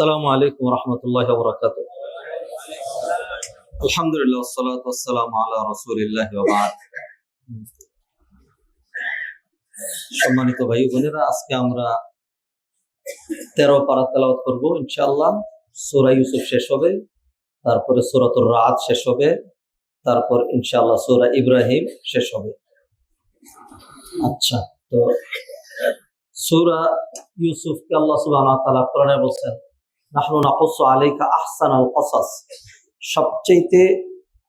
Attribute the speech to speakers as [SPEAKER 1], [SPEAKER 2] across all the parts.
[SPEAKER 1] আসসালামু আলাইকুম রহমতুল্লাহ বরকাত আলহামদুলিল্লাহ সালাত আসসালাম আলা রসুলিল্লাহ সম্মানিত ভাই বোনেরা, আজকে আমরা তেরো পারা তেলাওয়াত করব, ইনশাআল্লাহ। সুরা ইউসুফ শেষ হবে, তারপরে সুরাতুর রাত শেষ হবে, তারপর ইনশাআল্লাহ সুরা ইব্রাহিম শেষ হবে। আচ্ছা তো সুরা ইউসুফকে আল্লাহ সুবহানাহু ওয়া তাআলা কোরআনে নাহনু নাকুসু আলাইকা আহসানাল কসাস। সবচেয়ে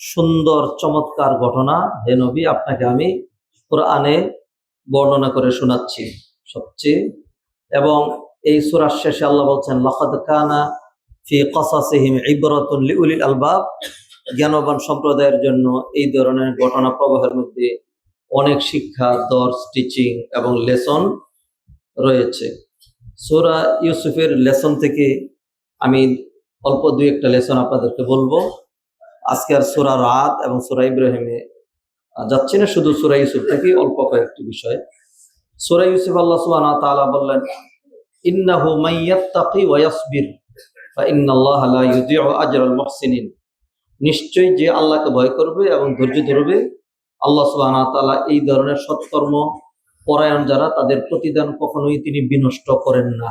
[SPEAKER 1] সুন্দর, চমৎকার ঘটনা, হে নবী, আপনাকে আমি কোরআনে বর্ণনা করে শোনাচ্ছি সবচেয়ে। এবং এই সূরার শেষে আল্লাহ বলছেন, লাকাদ কানা ফি কসাসিহিম ইবরাতুন আলবাব। জ্ঞানবান সম্প্রদায়ের জন্য এই ধরনের ঘটনা প্রবাহের মধ্যে অনেক শিক্ষা, দর্শ টিচিং এবং লেসন রয়েছে। সূরা ইউসুফের লেসন থেকে আমি অল্প দুই একটা লেসন আপনাদেরকে বলব। আজকে আর সুরা রাত এবং সুরা ইব্রাহিমে যাচ্ছি না শুধু সুরা ইউসুফ থেকে অল্প কয়েকটি বিষয়। সুরা ইউসুফ আল্লাহ সুবহানাহু ওয়া তাআলা বললেন, ইন্নাহু মাইয়াত্তাকি ওয়া ইয়াসবির, ফা ইন্নাল্লাহা লা মুহসিনিন। নিশ্চয়ই যে আল্লাহকে ভয় করবে এবং ধৈর্য ধরবে, আল্লাহ সুবহানাহু ওয়া তাআলা এই ধরনের সৎকর্ম পরায়ণ যারা, তাদের প্রতিদান কখনোই তিনি বিনষ্ট করেন না।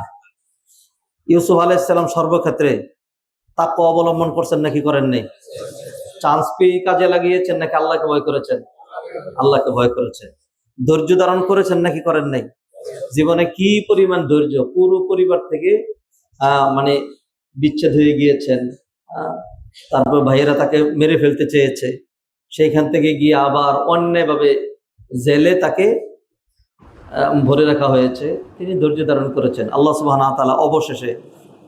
[SPEAKER 1] ইউসুফ আলাইসাল্লাম সর্বক্ষেত্রে তাকে অবলম্বন করছেন নাকি করেন নাই? চান্স পেয়ে কাজে লাগিয়েছেন নাকি আল্লাহকে ভয় করেছেন? আল্লাহকে ভয় করেছেন। ধৈর্য ধারণ করেছেন নাকি করেন নাই? জীবনে কি পরিমাণ ধৈর্য? পুরো পরিবার থেকে মানে বিচ্ছেদ হয়ে গিয়েছেন। তারপর ভাইয়েরা তাকে মেরে ফেলতে চেয়েছে। সেইখান থেকে গিয়ে আবার অন্যায়ভাবে জেলে তাকে ভরে রাখা হয়েছে। তিনি ধৈর্য ধারণ করেছেন। আল্লাহ সুবাহ তাআলা অবশেষে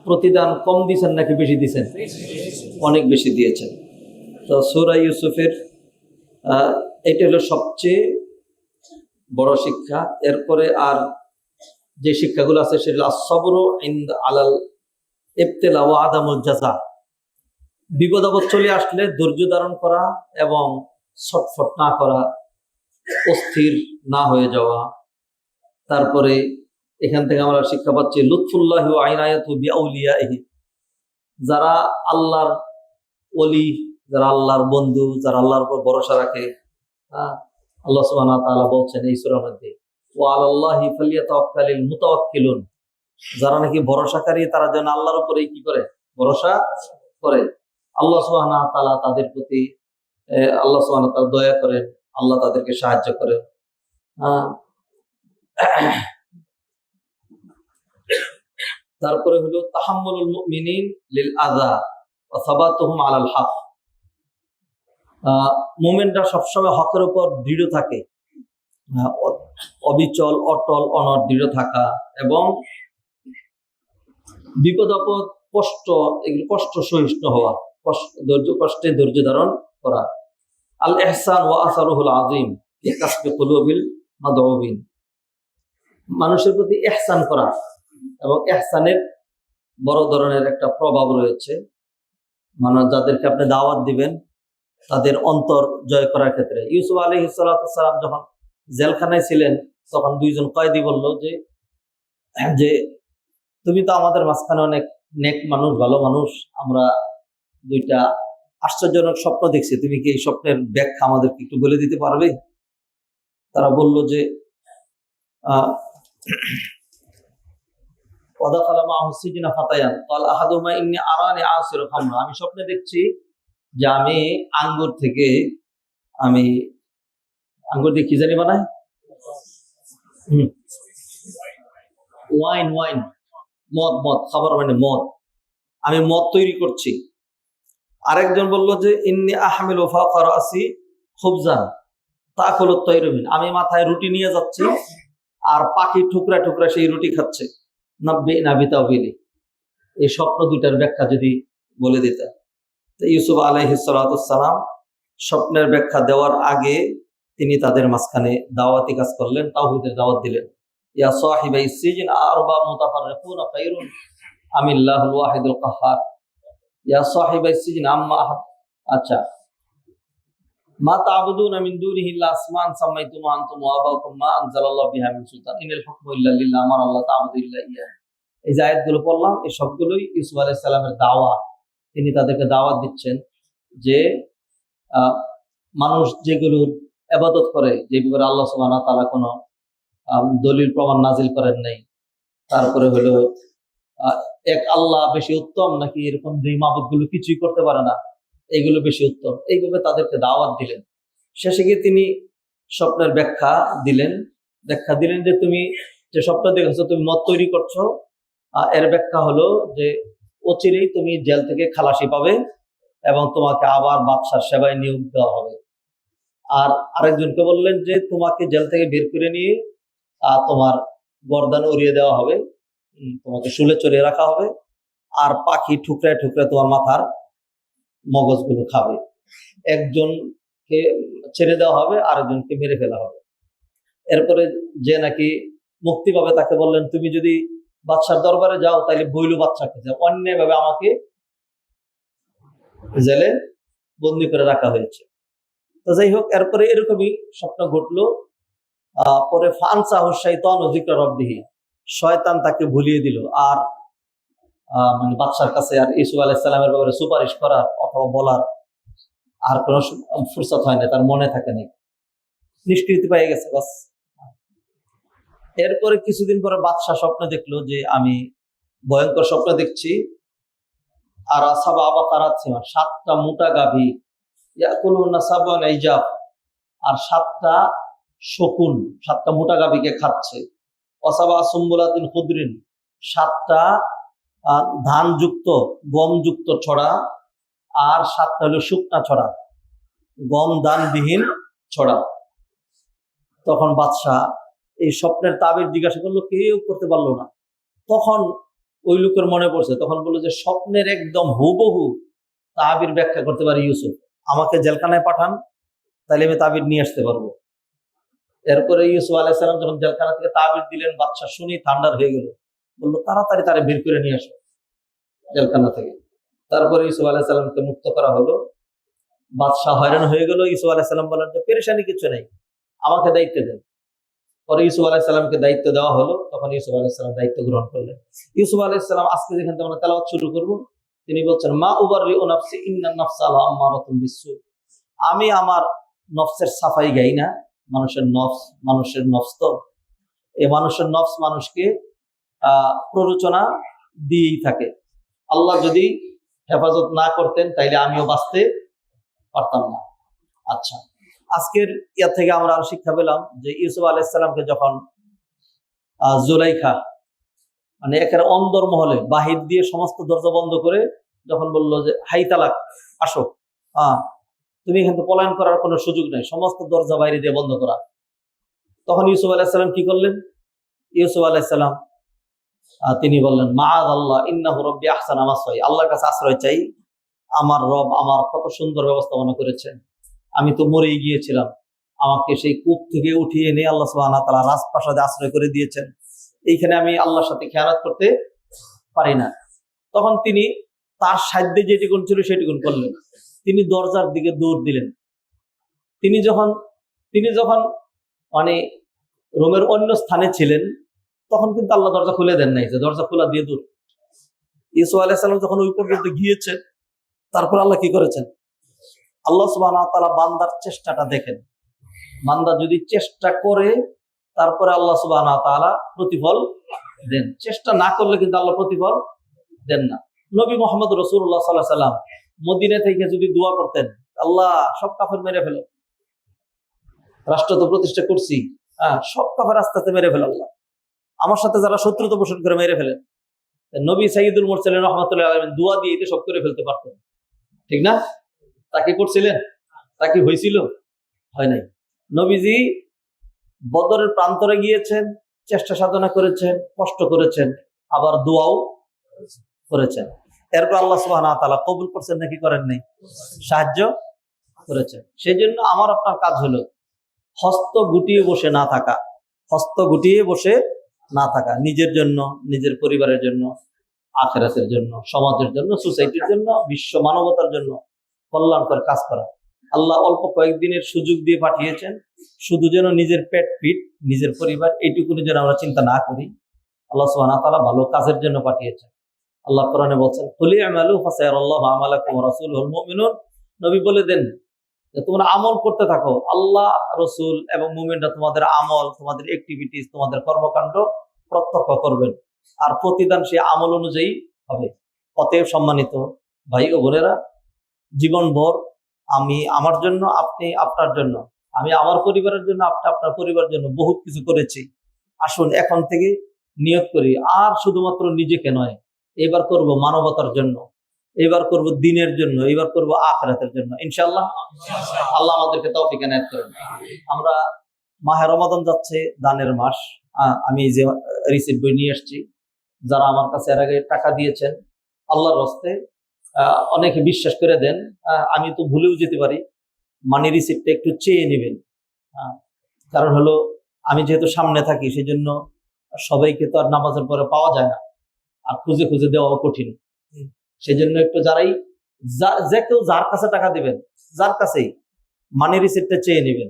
[SPEAKER 1] প্রতিদান কম দিয়েছেন নাকি বেশি দিয়েছেন অনেক বেশি দিয়েছেন। তো সুরা ইউসুফের এটা হলো সবচেয়ে বড় শিক্ষা। এরপরে আর যে শিক্ষাগুলো আছে সেগুলো আসবর ইন্দ আলাল ইবতেলা ও আদামুল জাজা বিপদ চলে আসলে ধৈর্য ধারণ করা এবং ছটফট না করা, অস্থির না হয়ে যাওয়া তারপরে এখান থেকে আমরা শিক্ষা পাচ্ছি, লুৎফুল্লাহ আইনায়াতু বিআউলিয়াহি যারা আল্লাহর অলি যারা আল্লাহর বন্ধু, যারা আল্লাহর উপর ভরসা রাখে আল্লাহ ওয়া তাআলা বলছেন এই সূরার মধ্যে, ওয়া আলাল্লাহি ফালিয়াতাওয়াক্কালিল মুতাওয়াক্কিলুন যারা নাকি ভরসাকারী, তারা যেন আল্লাহর উপরেই কি করে? ভরসা করে। আল্লাহ সুবহানাহু ওয়া তাআলা তাদের প্রতি আল্লাহ তাআলা দয়া করেন, আল্লাহ তাদেরকে সাহায্য করেন। তারপরে হলো, তাহাম্মুলুল মুমিনিন লিল আযা ওয়া সাবাতুহুম আলাল হক। মুমিনরা সবসময় হকের উপর দৃঢ় থাকে। অবিচল, অটল অনর দৃঢ় থাকা এবং বিপদ, আপদ, কষ্ট, এগুলো কষ্ট সহিষ্ণু হওয়া ধৈর্য, কষ্টে ধৈর্য ধারণ করা। আল এহসান ওয়া আসারুহুল আজিম কাসবি কুলুবিল মাদউবিন। মানুষের প্রতি এহসান করা এবং এহসানের বড় ধরনের একটা প্রভাব রয়েছে। মানে যাদেরকে আপনি দাওয়াত দিবেন, তাদের অন্তর জয় করার ক্ষেত্রে। ইউসুফ আলী সালাম যখন জেলখানায় ছিলেন, তখন দুইজন কয়েদি বলল যে যে, তুমি তো আমাদের মাঝখানে অনেক নেক মানুষ, ভালো মানুষ। আমরা দুইটা আশ্চর্যজনক স্বপ্ন দেখছি। তুমি কি এই স্বপ্নের ব্যাখ্যা আমাদেরকে একটু বলে দিতে পারবে? তারা বলল যে আমি স্বপ্নে দেখছি যে আমি আঙ্গুর থেকে আমি আঙ্গুর দিয়ে কি জানি বানাই? Wine wine. মদ মদ, খাবার মানে মদ। আমি মদ তৈরি করছি। আরেকজন বলল যে, ইন্নি আহমিল ওফা রাসি খুবজান। তা হলো তৈরমিন আমি মাথায় রুটি নিয়ে যাচ্ছি। আর পাখি টুকরা টুকরা সেই রুটি খাচ্ছে। নাব্বে নাবিতা বিলি এই স্বপ্ন দুইটার ব্যাখ্যা যদি বলে দিতে তো ইউসুফ আলাইহিসালাম স্বপ্নের ব্যাখ্যা দেওয়ার আগে তিনি তাদের মাঝখানে দাওয়াতি কাজ করলেন, তাওহীদের দাওয়াত দিলেন। ইয়া সাহিবাই সিজিন আরবা মুতাফাররিকুনা খায়রুন আমিল্লাহুল ওয়াহিদুল ইয়া সাহিবাই সিজিন আম্মা আচ্ছা মা তা'বুদুনা মিন দুনিহি ইল্লা আসমান সামাইতুমা আনতুম ওয়া আবাউকুম মা আনজালাল্লাহু বিহা মিন সুলতান। ইনিল হুকমু ইল্লা লিল্লাহ, আমার আল্লাহ তা'বুদু ইল্লা ইয়া এই যে আয়াতগুলো পড়লাম, এই সবগুলোই ইউসুফ আলাইসাল্লামের দাওয়াত তিনি তাদেরকে দাওয়াত দিচ্ছেন যে মানুষ যেগুলোর আবাদত করে, যে ব্যাপারে আল্লাহ সুবহানাহু তাআলা কোনো দলিল প্রমাণ নাজিল করেন নাই, তারপরে হলো এক আল্লাহ বেশি উত্তম নাকি এরকম দুই মাবুদগুলো কিছুই করতে পারে না। এইগুলো বেশি উত্তম। এইভাবে তাদেরকে দাওয়াত দিলেন। শেষে গিয়ে তিনি স্বপ্নের ব্যাখ্যা দিলেন। ব্যাখ্যা দিলেন যে তুমি যে স্বপ্ন দেখেছ, তুমি মত তৈরি করছ এর ব্যাখ্যা হলো যে অচিরেই তুমি জেল থেকে খালাসি পাবে এবং তোমাকে আবার বাদশার সেবায় নিয়োগ দেওয়া হবে। আর আরেকজনকে বললেন যে তোমাকে জেল থেকে বের করে নিয়ে তোমার গর্দান উড়িয়ে দেওয়া হবে। তোমাকে শুলে চড়িয়ে রাখা হবে। আর পাখি ঠুকরায় ঠুকরায় তোমার মাথার মগজগুলো খাবে। একজনকে ছেড়ে দেওয়া হবে, আরেকজনকে মেরে ফেলা হবে। এরপরে যে নাকি মুক্তি পাবে তাকে বললেন, তুমি যদি বাদশার দরবারে যাও তাহলে বইলু বাচ্চাকে যাও অন্যায়ভাবে আমাকে জেলে বন্দি করে রাখা হয়েছে। তো যাই হোক, এরপরে এরকমই স্বপ্ন ঘটলো। পরে ফানসা হুসাইতান অধিকার রব্বিহি, শয়তান তাকে ভুলিয়ে দিল। আর মানে বাদশার কাছে আর ইসু আলাইসাল্লামের ব্যাপারে সুপারিশ করার অথবা বলার আর কোনো ফুরসত হয় না, তার মনে থাকে নাই। নিষ্কৃতি পেয়ে গেছে, বাস। এরপরে কিছুদিন পরে বাদশাহ স্বপ্ন দেখল যে আমি ভয়ঙ্কর স্বপ্ন দেখছি। আর আসাবা আবা তারাচ্ছিমা সাতটা মোটা গাভী ইয়াকুলুন্না সাবান ইজাব, আর সাতটা শকুন, সাতটা মোটা গাভীকে খাচ্ছে। অসাবা সুম্বুলাতিন খুদরিন, সাতটা ধানযুক্ত, গমযুক্ত ছড়া, আর সাতটা হলো শুকনা ছড়া। গম দানবিহীন ছড়া। তখন বাদশাহ এই স্বপ্নের তাবির জিজ্ঞাসা করল, কেউ করতে পারল না। তখন ওই লোকের মনে পড়ছে, তখন বলল যে, স্বপ্নের একদম হুবহু তাবির ব্যাখ্যা করতে পারি ইউসুফ। আমাকে জেলখানায় পাঠান তাহলে আমি তাবির নিয়ে আসতে পারব। এরপরে ইউসুফ আলাইসালাম যখন জেলখানা থেকে তাবির দিলেন, বাদশাহ শুনি ঠান্ডার হয়ে গেল। বলল, তাড়াতাড়ি তারা বের করে নিয়ে আসো। জেলখানা থেকে। তারপরে ইউসুফ আলাইসাল্লামকে মুক্ত করা হলো। বাদশাহ হয়রান হয়ে গেল। ইউসুফ আলাইসাল্লাম বলেন যে, পেরেশানি কিছু নেই। আমাকে দায়িত্ব দেন। পরে ইউসুফ আলাইসাল্লামকে দায়িত্ব দেওয়া হলো। তখন ইউসুফ আলাইসাল্লাম দায়িত্ব গ্রহণ করলেন। ইউসুফ আলাইসাল্লাম আজকে যেখান থেকে আমরা তেলাওয়াত শুরু করব, তিনি বলছেন, মা উবার নাফসি ইন্না নাফসা আলা আম্মারাতুম বিসু আমি আমার নফসের সাফাই গাই না। মানুষের নফস মানুষের নফস তো। এই মানুষের নফস মানুষকে প্ররোচনা দিয়েই থাকে। আল্লাহ যদি হেফাজত না করতেন তাইলে আমিও বাঁচতে পারতাম না। আচ্ছা আজকের ইয়া থেকে আমরা আরও শিক্ষা পেলাম যে ইউসুফ আলাইসাল্লামকে যখন জুলাইখা মানে একের অন্দর মহলে বাহির দিয়ে সমস্ত দরজা বন্ধ করে যখন বলল যে হাই তালাক আসো। হ্যাঁ তুমি এখান থেকে পলায়ন করার কোনো সুযোগ নাই সমস্ত দরজা বাইরে দিয়ে বন্ধ করা। তখন ইউসুফ আলাইসাল্লাম কি করলেন? ইউসুফ আলাইসাল্লাম আহ, তিনি বললেন মা আল্লাহ ইন্নাহু রব্বি আহসান সই আল্লাহর কাছে আশ্রয় চাই। আমার রব আমার কত সুন্দর ব্যবস্থাপনা করেছেন। আমি তো মরেই গিয়েছিলাম। আমাকে সেই কূপ থেকে উঠিয়ে এনে আল্লাহ সুবহানাহু তাআলা রাজপ্রাসাদে আশ্রয় করে দিয়েছেন। এইখানে আমি আল্লাহর সাথে খেয়ানত করতে পারি না। তখন তিনি তার সাধ্যে যেটুকুন ছিল সেটুকুন করলেন। তিনি দরজার দিকে দৌড় দিলেন। তিনি যখন তিনি যখন মানে রোমের অন্য স্থানে ছিলেন তখন কিন্তু আল্লাহ দরজা খুলে দেন নাই যে দরজা খোলা দিয়ে দূর। ইসু আলাইসাল্লাম যখন ওই পর্যন্ত গিয়েছেন তারপর আল্লাহ কি করেছেন? আল্লাহ সুবাহ তালা বান্দার চেষ্টাটা দেখেন। বান্দা যদি চেষ্টা করে, তারপরে আল্লাহ সুবাহ তালা প্রতিফল দেন। চেষ্টা না করলে কিন্তু আল্লাহ প্রতিফল দেন না। নবী মোহাম্মদ রসুল্লাহ সাল্লাহ সাল্লাম মদিনা থেকে যদি দোয়া করতেন, আল্লাহ সব কাফের মেরে ফেলো। রাষ্ট্র তো প্রতিষ্ঠা করছি হ্যাঁ সব কাফের আস্তে আস্তে মেরে ফেলো আল্লাহ। আমার সাথে যারা শত্রুতা পোষণ করে মেরে ফেলেন নবী সাইদুল মোরসালিন রহমতুল্লাহ আলমিন দোয়া দিয়ে এতে সব করে ফেলতে পারতেন। ঠিক না? তাকে করছিলেন? তাকে হয়েছিল? হয় নাই। নবীজি বদরের প্রান্তরে গিয়েছেন, চেষ্টা সাধনা করেছেন, কষ্ট করেছেন, আবার দোয়াও করেছেন। এরপর আল্লাহ সুবাহ তালা কবুল করছেন নাকি করেন নাই? সাহায্য করেছেন। সেই জন্য আমার আপনার কাজ হলো, হস্ত গুটিয়ে বসে না থাকা, হস্ত গুটিয়ে বসে না থাকা, নিজের জন্য, নিজের পরিবারের জন্য, আখেরাতের জন্য, সমাজের জন্য সোসাইটির জন্য, বিশ্ব মানবতার জন্য কল্যাণকর কাজ করা। আল্লাহ অল্প কয়েকদিনের সুযোগ দিয়ে পাঠিয়েছেন। শুধু যেন নিজের পেট পিট নিজের পরিবার, এইটুকুনি যেন আমরা চিন্তা না করি। আল্লাহ সুবহানাহু ওয়া তাআলা ভালো কাজের জন্য পাঠিয়েছেন। আল্লাহ কোরআনে বলছেন আমালাকুম ওয়া রাসূলুহুল মুমিনুন। নবী বলে দেন তোমরা আমল করতে থাকো। আল্লাহ, রসুল এবং মুমিনরা তোমাদের আমল, তোমাদের অ্যাক্টিভিটিস তোমাদের কর্মকাণ্ড প্রত্যক্ষ করবেন। আর প্রতিদান সে আমল অনুযায়ী হবে। অতএব সম্মানিত ভাই ও বোনেরা, জীবনভর আমি আমার জন্য, আপনি আপনার জন্য, আমি আমার পরিবারের জন্য, আপনি আপনার পরিবারের জন্য বহুত কিছু করেছি। আসুন, এখন থেকে নিয়োগ করি। আর শুধুমাত্র নিজেকে নয়, এবার করব মানবতার জন্য। এবার করব দিনের জন্য, এবার করব আখরাতের জন্য। ইনশাআল্লাহ আল্লাহ আমাদেরকে তৌফিক এনায়েত করেন। আমরা মাহে রমাদান যাচ্ছে, দানের মাস। আমি যে রিসিপ্ট বই নিয়ে এসেছি, যারা আমার কাছে এর আগে টাকা দিয়েছেন, আল্লাহর রস্তে অনেকে বিশ্বাস করে দেন আমি তো ভুলেও যেতে পারি মানি রিসিপ্টটা একটু চেয়ে নেবেন। কারণ হলো, আমি যেহেতু সামনে থাকি সেই জন্য সবাইকে তো আর নামাজের পরে পাওয়া যায় না। আর খুঁজে খুঁজে দেওয়াও কঠিন। সেই জন্য একটু যারাই যা- কেউ যার কাছে টাকা দিবেন যার কাছেই মানি রিসিপ্টটা চেয়ে নেবেন।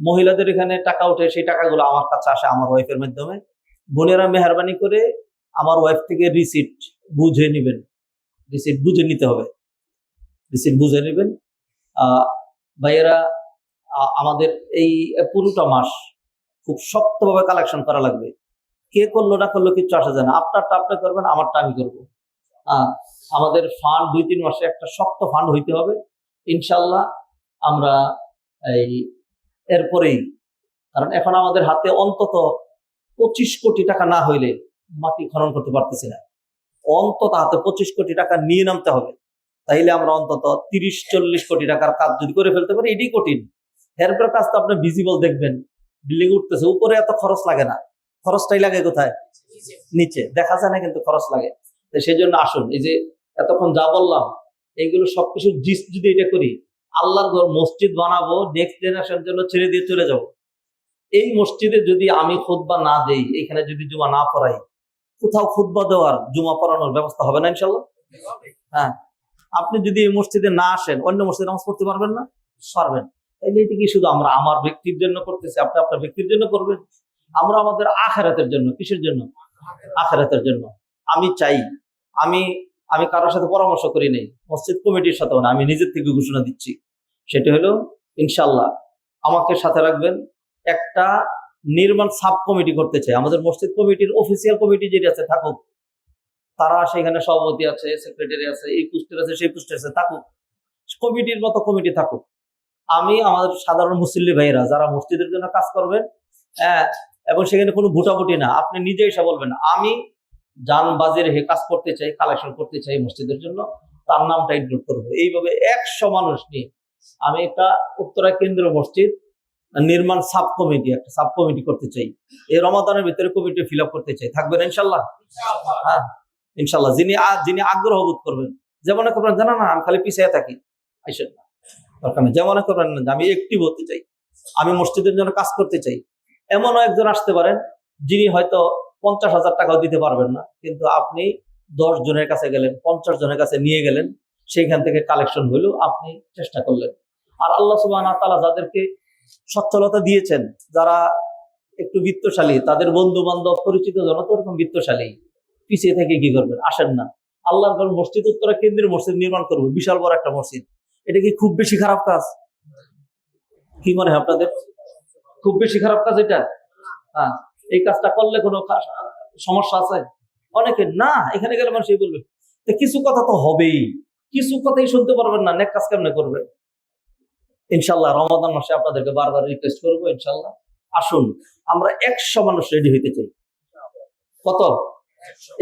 [SPEAKER 1] মহিলাদের এখানে টাকা উঠে সেই টাকাগুলো আমার কাছে আসে আমার ওয়াইফের মাধ্যমে। বোনেরা মেহরবানি করে আমার ওয়াইফ থেকে রিসিপ্ট বুঝে নেবেন। রিসিপ্ট বুঝে নিতে হবে। রিসিপ্ট বুঝে নেবেন। ভাইয়েরা আমাদের এই পুরোটা মাস খুব শক্তভাবে কালেকশন করা লাগবে। কে করল না করল কিচ্ছু আসা যায় না। আপনারটা আপনি করবেন আমারটা আমি করব। আহ, আমাদের ফান্ড দুই তিন মাসে একটা শক্ত ফান্ড হইতে হবে। ইনশাল্লাহ আমরা এই এরপরেই, কারণ এখন আমাদের হাতে অন্তত পঁচিশ কোটি টাকা না হইলে মাটি খনন করতে পারতেছি না। অন্তত হাতে পঁচিশ কোটি টাকা নিয়ে নামতে হবে। তাইলে আমরা অন্তত তিরিশ, চল্লিশ কোটি টাকার কাজ যদি করে ফেলতে পারি, এটাই কঠিন। এরপর কাজ তো আপনি ভিজিবল দেখবেন। বিল্ডিং উঠতেছে, উপরে এত খরচ লাগে না। খরচটাই লাগে কোথায়? নিচে। দেখা যায় না কিন্তু খরচ লাগে। সেই জন্য আসুন, এই যে এতক্ষণ যা বললাম এইগুলো সবকিছু জিস যদি এটা করি, আল্লাহর ঘর মসজিদ বানাবো নেক্সট জেনারেশন জন্য ছেড়ে দিয়ে চলে যাব। এই মসজিদে যদি আমি খুতবা না দেই, এখানে যদি জুমা না পড়াই, কোথাও খুতবা দেওয়ার, জুমা পড়ানোর ব্যবস্থা হবে না ইনশাল্লাহ? হ্যাঁ। আপনি যদি এই মসজিদে না আসেন, অন্য মসজিদে নামাজ পড়তে পারবেন না? পারবেন। তাইলে এটা কি শুধু আমরা আমার ব্যক্তির জন্য করতেছি? আপনি আপনার ব্যক্তির জন্য করবেন? আমরা আমাদের আখেরাতের জন্য, কিসের জন্য? আখেরাতের জন্য। আমি চাই, আমি আমি কারোর সাথে পরামর্শ করি নেই, মসজিদ কমিটির সাথেও না, আমি নিজের থেকে ঘোষণা দিচ্ছি। সেটা হলো ইনশাল্লাহ আমাকে সাথে রাখবেন, একটা নির্মাণ সাব কমিটি করতে চাই। আমাদের মসজিদ কমিটির অফিসিয়াল কমিটি যেটি আছে, থাকুক। তারা সেখানে সভাপতি আছে সেক্রেটারি আছে, এই পোস্টের আছে, সেই পোস্টের আছে, থাকুক। কমিটির মতো কমিটি থাকুক। আমি আমাদের সাধারণ মুসল্লি ভাইরা যারা মসজিদের জন্য কাজ করবেন হ্যাঁ এবং সেখানে কোনো ভোটাভুটি না, আপনি নিজে এসে বলবেন, আমি যান বাজে রেখে কাজ করতে চাই কালেকশন করতে চাই মসজিদের জন্য তার নামটা ইনক্লুড করব। এইভাবে একশো মানুষ নিয়ে আমি একটা উত্তরা কেন্দ্রীয় মসজিদ নির্মাণ সাব কমিটি একটা সাব কমিটি করতে চাই। এই রমাদানের ভিতরে কমিটি ফিল আপ করতে চাই। থাকবেন ইনশাল্লাহ? হ্যাঁ ইনশাল্লাহ যিনি যিনি আগ্রহ বোধ করবেন। যেমন করবেন জানা না আমি খালি পিছিয়ে থাকি। আইসেন দরকার নেই। যেমন করবেন না আমি একটিভ হতে চাই। আমি মসজিদের জন্য কাজ করতে চাই। এমনও একজন আসতে পারেন যিনি হয়তো পঞ্চাশ হাজার টাকাও দিতে পারবেন না। কিন্তু আপনি দশ জনের কাছে গেলেন, পঞ্চাশ জনের কাছে নিয়ে গেলেন, সেইখান থেকে কালেকশন হইল, আপনি চেষ্টা করলেন। আর আল্লাহ সুবাহ তালা যাদেরকে সচ্ছলতা দিয়েছেন, যারা একটু বিত্তশালী, তাদের বন্ধু বান্ধব পরিচিত জন তো ওরকম বিত্তশালী, পিছিয়ে থেকে কি করবেন? আসেন না। আল্লাহর ঘর মসজিদ, উত্তরা কেন্দ্রীয় মসজিদ নির্মাণ করব, বিশাল বড় একটা মসজিদ। এটা কি খুব বেশি খারাপ কাজ? কি মনে হয় আপনাদের? খুব বেশি খারাপ কাজ এটা? হ্যাঁ। এই কাজটা করলে কোনো সমস্যা আছে? অনেকে, না, এখানে গেলে মানুষ এই বলবে। কিছু কথা তো হবেই। কিছু কথাই শুনতে পারবেন না, নেক কাজ কেমনে করবেন ইনশাল্লাহ রমাদান মাসে আপনাদেরকে বারবার রিকোয়েস্ট করব, ইনশাল্লাহ। আসুন, আমরা একশো মানুষ রেডি হইতে চাই। কত?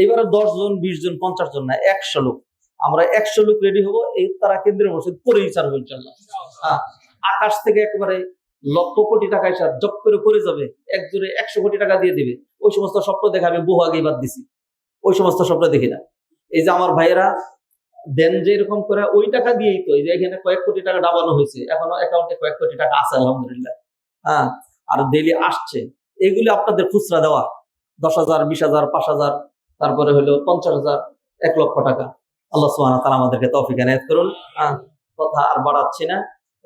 [SPEAKER 1] এবারে দশ জন, বিশ জন, পঞ্চাশ জন না, একশো লোক। আমরা একশো লোক রেডি হব, এই তারা কেন্দ্রীয় মসজিদ করেই ইনশাল্লাহ। হ্যাঁ আকাশ থেকে একেবারে লক্ষ কোটি টাকা এসে জব করে করে যাবে একজনে একশো কোটি টাকা দিয়ে দিবে। ওই সমস্ত স্বপ্ন দেখে আমি বহু আগেই বাদ দিছি। ওই সমস্ত স্বপ্ন দেখি না। এই যে আমার ভাইয়েরা দেন যে এরকম করে ওই টাকা দিয়েই তো যে এখানে কয়েক কোটি টাকা ডাবানো হয়েছে এখনও অ্যাকাউন্টে কয়েক কোটি টাকা আছে আলহামদুলিল্লাহ। হ্যাঁ আর ডেলি আসছে। এগুলি আপনাদের খুচরা দেওয়া। দশ হাজার বিশ হাজার পাঁচ হাজার তারপরে হলো পঞ্চাশ হাজার এক লক্ষ টাকা। আল্লাহ ওয়া তাআলা আমাদেরকে তৌফিক এনায়েত করুন। হ্যাঁ, কথা আর বাড়াচ্ছি না।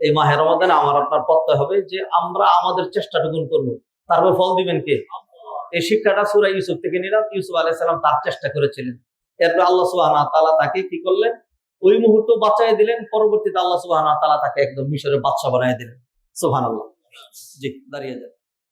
[SPEAKER 1] এই মাহে রমাদানে আমার আপনার প্রত্যয় হবে যে আমরা আমাদের চেষ্টাটুকুন করব। তারপর ফল দিবেন কে? এই শিক্ষাটা সুরা ইউসুফ থেকে নিলাম, ইউসুফ আলাইসালাম তার চেষ্টা করেছিলেন। এরপর আল্লাহ সুবাহ তালা তাকে কি করলেন? ওই মুহূর্ত বাঁচাই দিলেন, পরবর্তীতে আল্লাহ সুবাহ তালা তাকে একদম মিশরের বাদশা বানাই দিলেন। সুহান আল্লাহ জি, দাঁড়িয়ে যান।